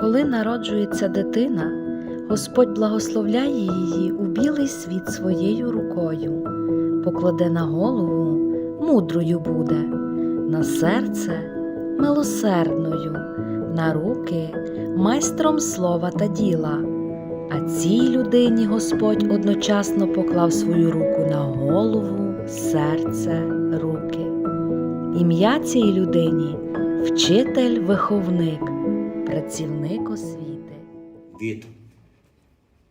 Коли народжується дитина, Господь благословляє її у білий світ своєю рукою, покладе на голову мудрою буде, на серце милосердною, на руки майстром слова та діла. А цій людині Господь одночасно поклав свою руку на голову, серце, руки. Ім'я цій людині вчитель, виховник, працівник освіти. від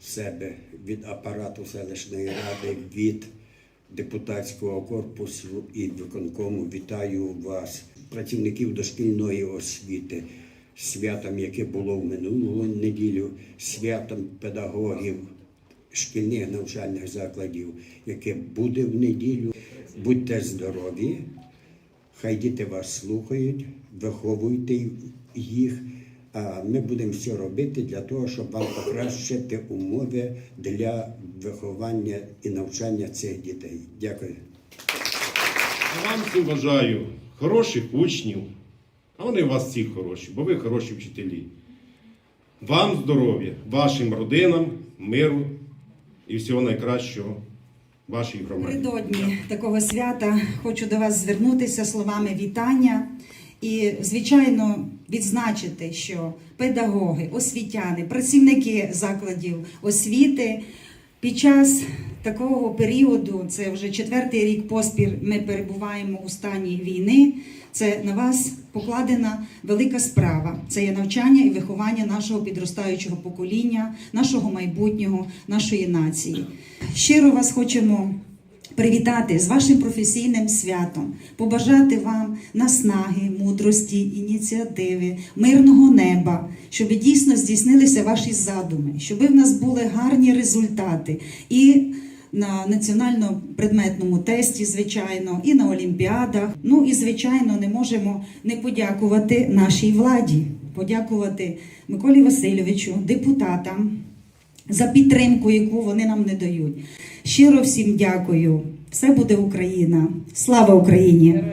себе, від апарату селищної ради, від депутатського корпусу і виконкому вітаю вас, працівників дошкільної освіти, святом, яке було в минулу неділю, святом педагогів шкільних навчальних закладів, яке буде в неділю. Будьте здорові, хай діти вас слухають, виховуйте їх. А ми будемо все робити для того, щоб вам покращити умови для виховання і навчання цих дітей. Дякую. Я вам всім бажаю хороших учнів, а вони у вас всі хороші, бо ви хороші вчителі. Вам здоров'я, вашим родинам, миру і всього найкращого вашій громаді. Напередодні такого свята хочу до вас звернутися словами вітання і, звичайно, відзначити, що педагоги, освітяни, працівники закладів освіти під час такого періоду, це вже четвертий рік поспіль, ми перебуваємо у стані війни. Це на вас покладена велика справа. Це є навчання і виховання нашого підростаючого покоління, нашого майбутнього, нашої нації. Щиро вас хочемо привітати з вашим професійним святом, побажати вам наснаги, мудрості, ініціативи, мирного неба, щоб дійсно здійснилися ваші задуми, щоб в нас були гарні результати і на національно-предметному тесті, звичайно, і на олімпіадах. Ну і звичайно, не можемо не подякувати нашій владі, подякувати Миколі Васильовичу, депутатам за підтримку, яку вони нам не дають. Щиро всім дякую. Все буде Україна. Слава Україні!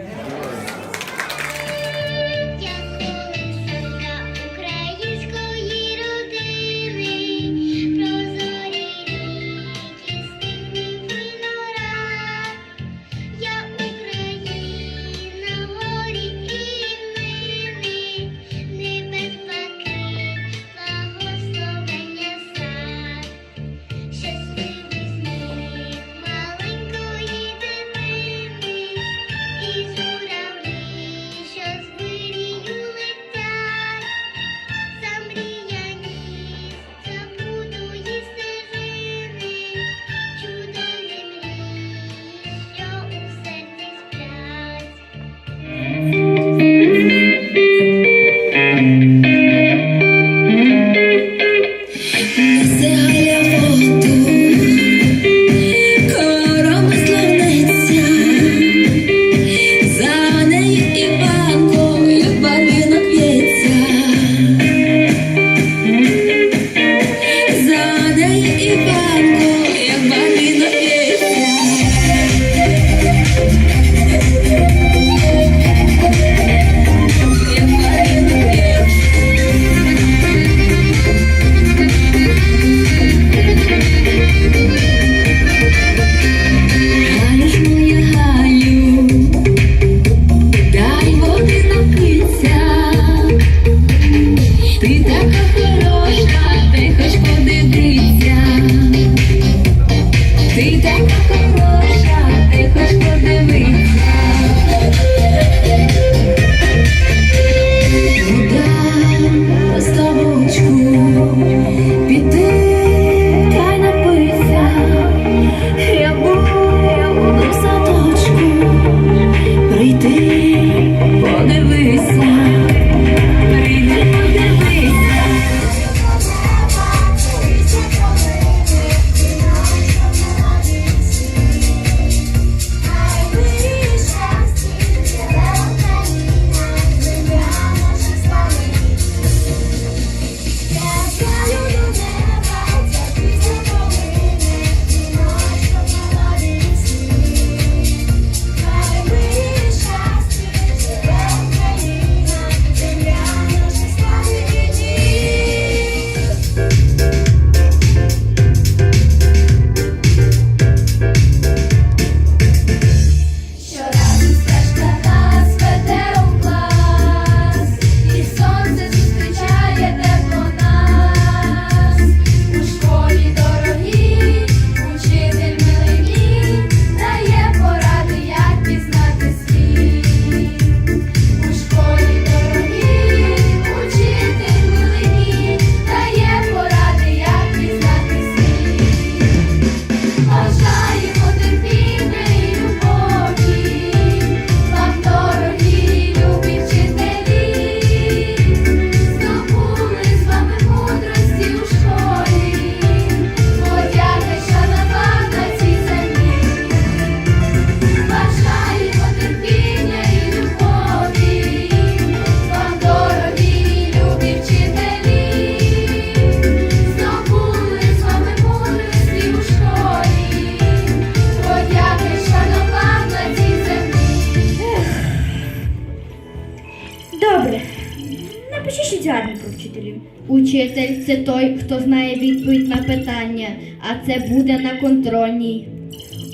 Це той, хто знає відповідь на питання, а це буде на контрольній.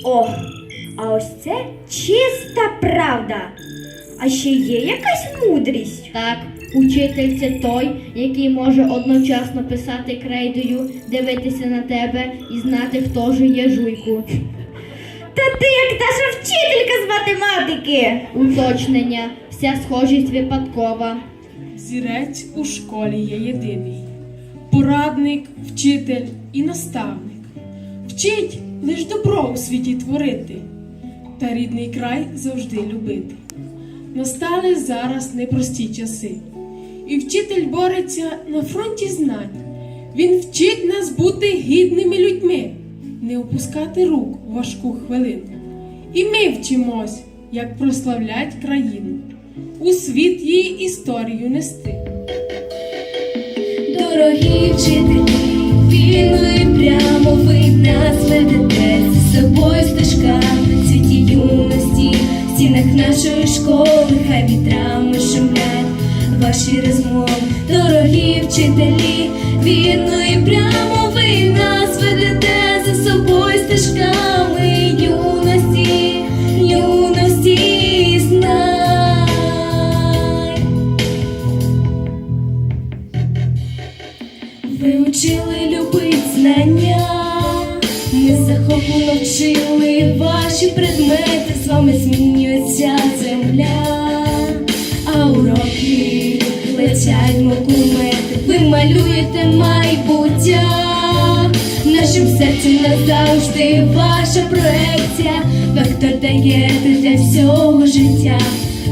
О, а ось це чиста правда. А ще є якась мудрість. Так, учитель це той, який може одночасно писати крейдою, дивитися на тебе і знати, хто ж є жуйку. Та ти як наша вчителька з математики. Уточнення, вся схожість випадкова. Зірець у школі є єдиний, порадник, вчитель і наставник. Вчить лиш добро у світі творити, та рідний край завжди любити. Настали зараз непрості часи, і вчитель бореться на фронті знань. Він вчить нас бути гідними людьми, не опускати рук в важку хвилину. І ми вчимось, як прославлять країну, у світ її історію нести. Дорогі вчителі, вільно і прямо ви нас ведете. За собою стежками цвіті юності, в стінах нашої школи, хай вітрами шумлять ваші розмови, дорогі вчителі, вільно і прямо ви нас ведете. За собою ми захоплено вчили ваші предмети, з вами змінюється земля, а уроки летять, мов ви малюєте майбуття, в нашім серці назавжди ваша проекція, вектор даєте для всього життя,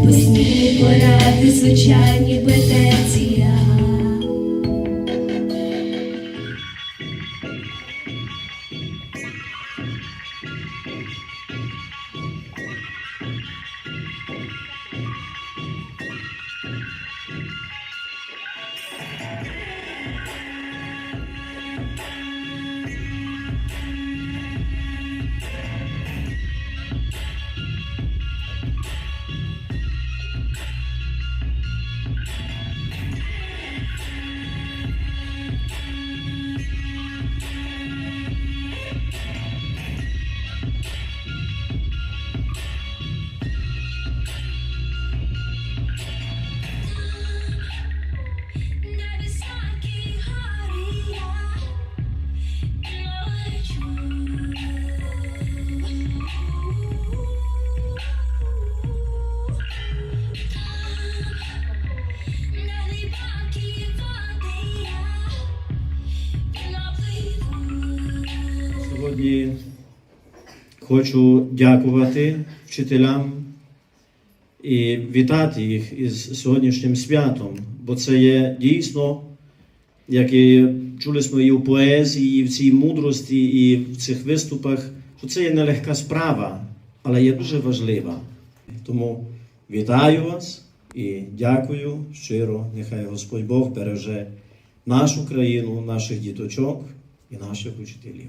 постійні поради, звичайні петеція. Хочу дякувати вчителям і вітати їх із сьогоднішнім святом, бо це є дійсно, як і чули ми і в поезії, і в цій мудрості, і в цих виступах, що це є нелегка справа, але є дуже важлива. Тому вітаю вас і дякую щиро. Нехай Господь Бог береже нашу країну, наших діточок і наших учителів.